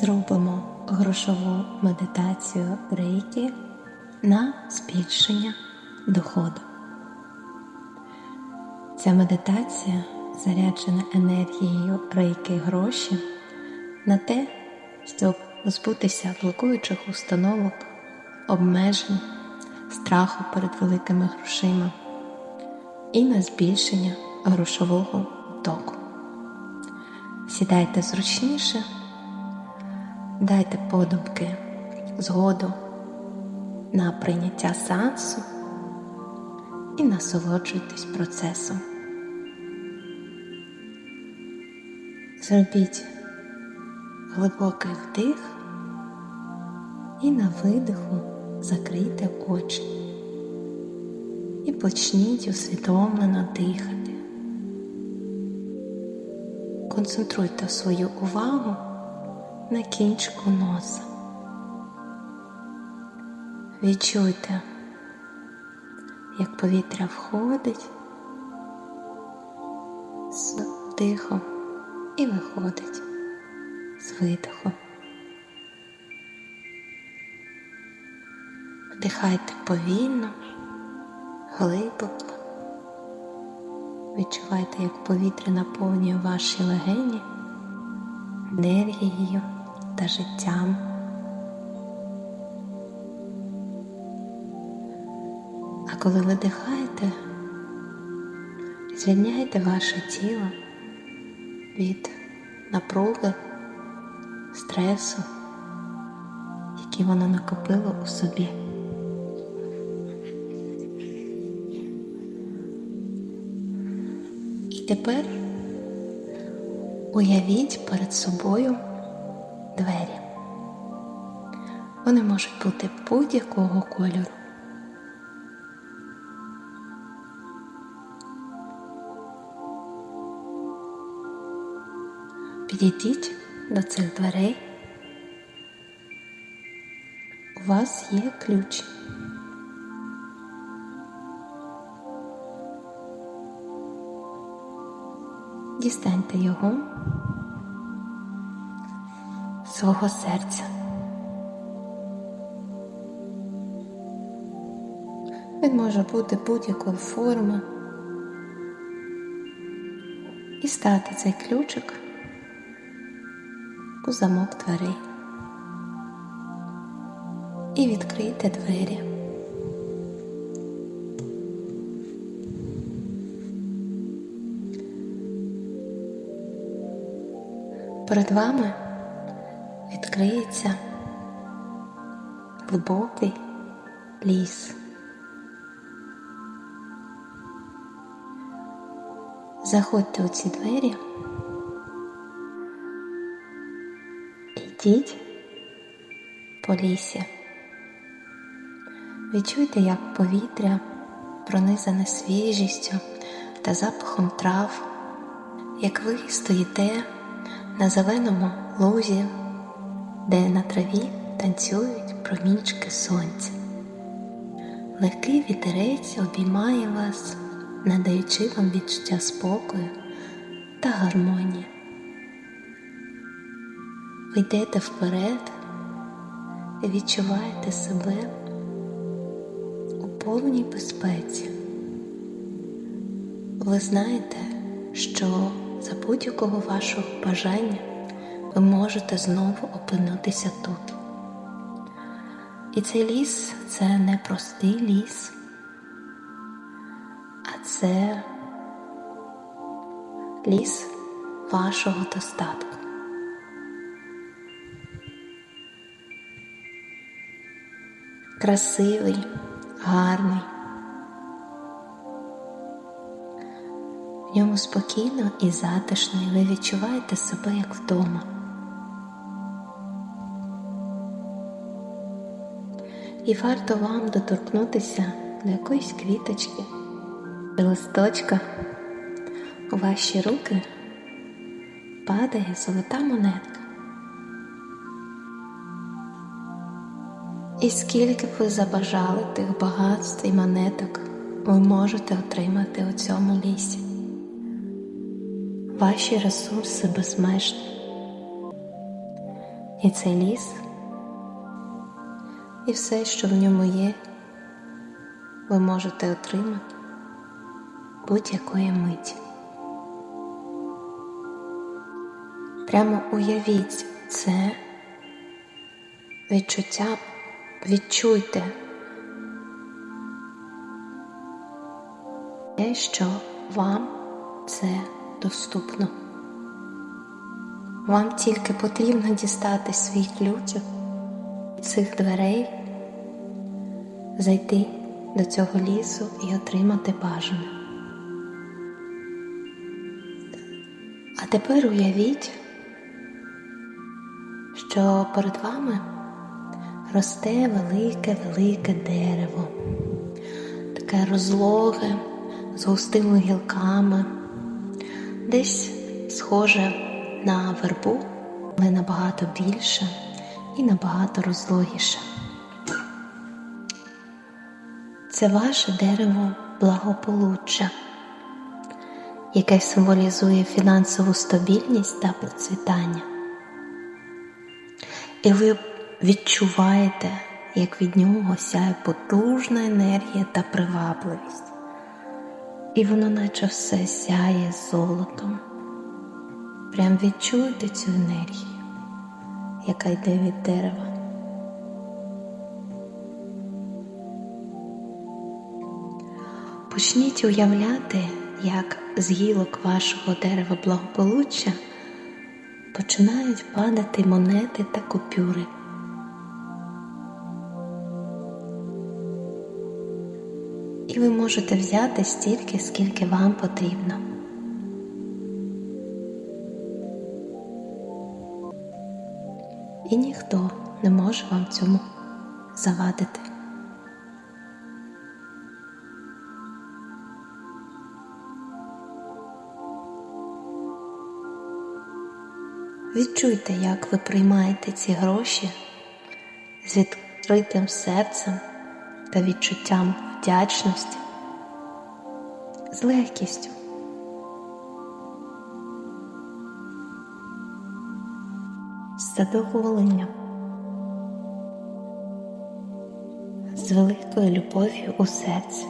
Зробимо грошову медитацію рейки на збільшення доходу. Ця медитація заряджена енергією рейки гроші на те, щоб позбутися блокуючих установок, обмежень, страху перед великими грошима і на збільшення грошового току. Сідайте зручніше, дайте подумки згоду на прийняття сеансу і насолоджуйтесь процесом. Зробіть глибокий вдих і на видиху закрийте очі і почніть усвідомлено дихати. Концентруйте свою увагу на кінчику носа. Відчуйте, як повітря входить з вдихом і виходить з видихом. Вдихайте повільно, глибоко. Відчувайте, як повітря наповнює ваші легені енергією та життям. А коли видихаєте, звільняйте ваше тіло від напруги, стресу, які воно накопило у собі. І тепер уявіть перед собою двері. Вони можуть бути будь-якого кольору. Підійдіть до цих дверей. У вас є ключ. Дістаньте його свого серця. Він може бути будь-якої форми. І стати цей ключик у замок дверей. І відкрийте двері. Перед вами відкриється глибокий ліс. Заходьте у ці двері. Йдіть по лісі. Відчуйте, як повітря пронизане свіжістю та запахом трав, як ви стоїте на зеленому лузі, де на траві танцюють промінчики сонця. Легкий вітерець обіймає вас, надаючи вам відчуття спокою та гармонії. Ви йдете вперед відчуваєте себе у повній безпеці. Ви знаєте, що за будь-якого вашого бажання ви можете знову опинитися тут. І цей ліс це не простий ліс, а це ліс вашого достатку. Красивий, гарний. В ньому спокійно і затишно, і ви відчуваєте себе як вдома. І варто вам доторкнутися до якоїсь квіточки і листочка. У ваші руки падає золота монетка. І скільки б ви забажали тих багатств і монеток, ви можете отримати у цьому лісі. Ваші ресурси безмежні. І цей ліс, і все, що в ньому є, ви можете отримати будь-якої миті. Прямо уявіть це відчуття, відчуйте те, що вам це доступно. Вам тільки потрібно дістати свій ключ цих дверей, зайти до цього лісу і отримати бажане. А тепер уявіть, що перед вами росте велике-велике дерево, таке розлоге з густими гілками, десь схоже на вербу, але набагато більше і набагато розлогіше. Це ваше дерево благополуччя, яке символізує фінансову стабільність та процвітання. І ви відчуваєте, як від нього сяє потужна енергія та привабливість. І воно наче все сяє золотом. Прям відчуйте цю енергію, яка йде від дерева. Почніть уявляти, як з гілок вашого дерева благополуччя починають падати монети та купюри. І ви можете взяти стільки, скільки вам потрібно. І ніхто не може вам цьому завадити. Відчуйте, як ви приймаєте ці гроші з відкритим серцем та відчуттям вдячності, з легкістю. Задоволенням, з великою любов'ю у серці.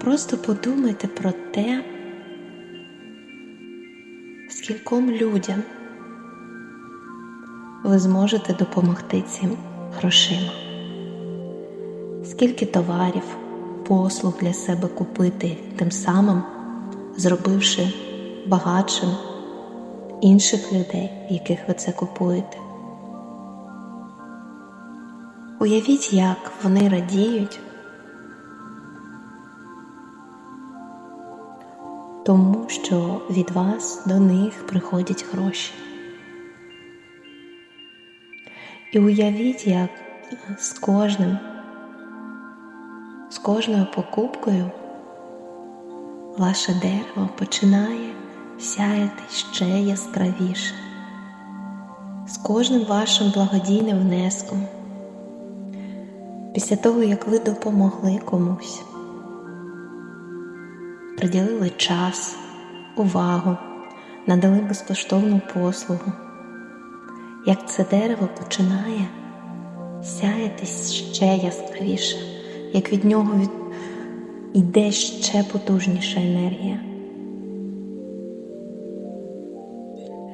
Просто подумайте про те, скільком людям ви зможете допомогти цим грошима, скільки товарів, послуг для себе купити, тим самим зробивши багатшим інших людей, яких ви це купуєте. Уявіть, як вони радіють. Тому що від вас до них приходять гроші. І уявіть, як з кожним, з кожною покупкою ваше дерево починає сяяти ще яскравіше, з кожним вашим благодійним внеском, після того, як ви допомогли комусь. Приділили час, увагу, надали безкоштовну послугу, як це дерево починає сяятись ще яскравіше, як від нього від... йде ще потужніша енергія.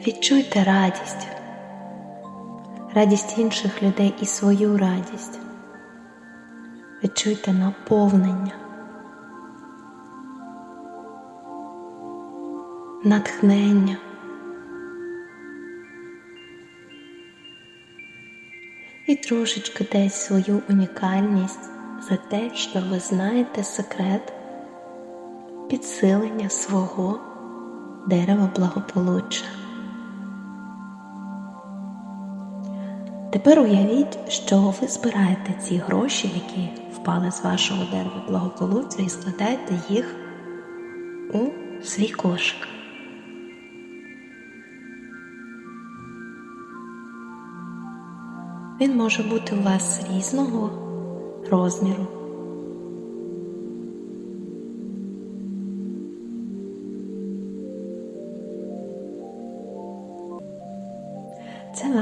Відчуйте радість, радість інших людей і свою радість. Відчуйте наповнення. натхнення. І трошечки десь свою унікальність за те, що ви знаєте секрет підсилення свого дерева благополуччя. Тепер уявіть, що ви збираєте ці гроші, які впали з вашого дерева благополуччя, і складаєте їх у свій кошик. Він може бути у вас різного розміру.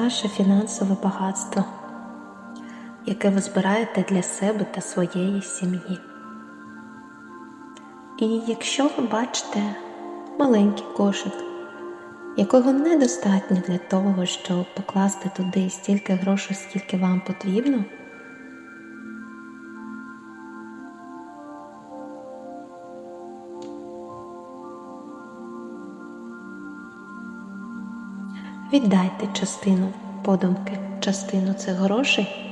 Ваше фінансове багатство, яке ви збираєте для себе та своєї сім'ї. І якщо ви бачите маленький кошик, якого недостатньо для того, щоб покласти туди стільки грошей, скільки вам потрібно, віддайте частину подумки, частину цих грошей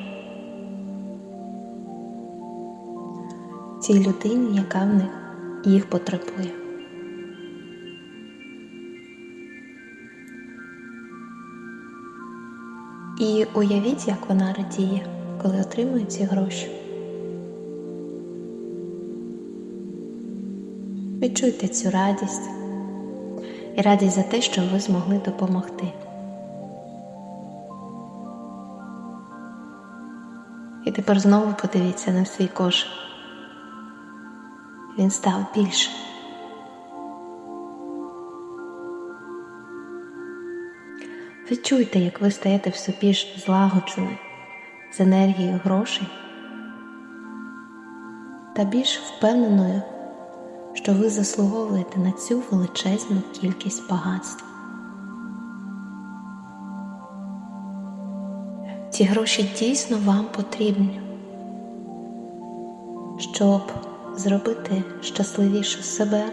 цій людині, яка в них їх потребує. І уявіть, як вона радіє, коли отримує ці гроші. Відчуйте цю радість і радість за те, що ви змогли допомогти. Тепер знову подивіться на свій кошик. Він став більше. Відчуйте, як ви стаєте все більш злагодженою з енергією грошей та більш впевненою, що ви заслуговуєте на цю величезну кількість багатства. Ці гроші дійсно вам потрібні, щоб зробити щасливіше себе,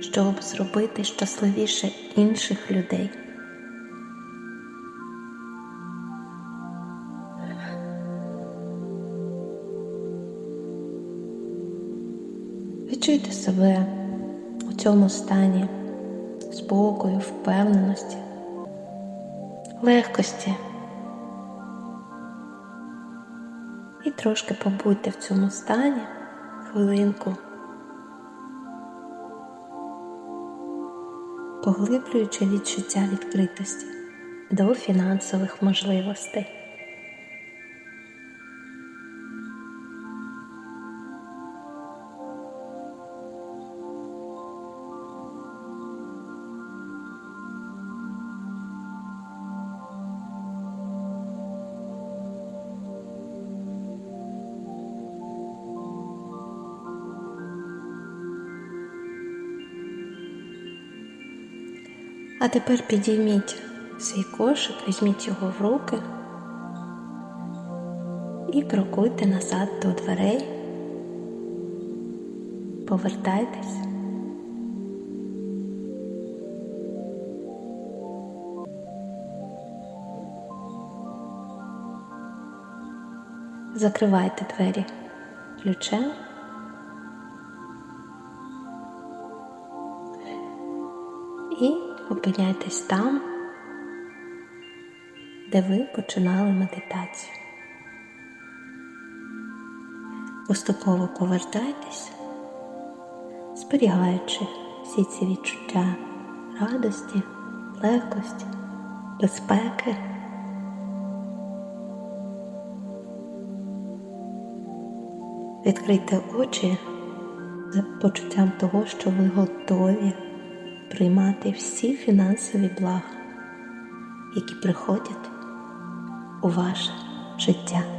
щоб зробити щасливіше інших людей. Відчуйте себе у цьому стані спокою, впевненості, легкості. І трошки побудьте в цьому стані хвилинку, поглиблюючи відчуття відкритості до фінансових можливостей. А тепер підійміть свій кошик, візьміть його в руки і крокуйте назад до дверей. Повертайтесь. Закривайте двері ключем. Опиняйтесь там, де ви починали медитацію. Поступово повертайтесь, зберігаючи всі ці відчуття радості, легкості, безпеки. Відкрийте очі з почуттям того, що ви готові приймати всі фінансові блага, які приходять у ваше життя.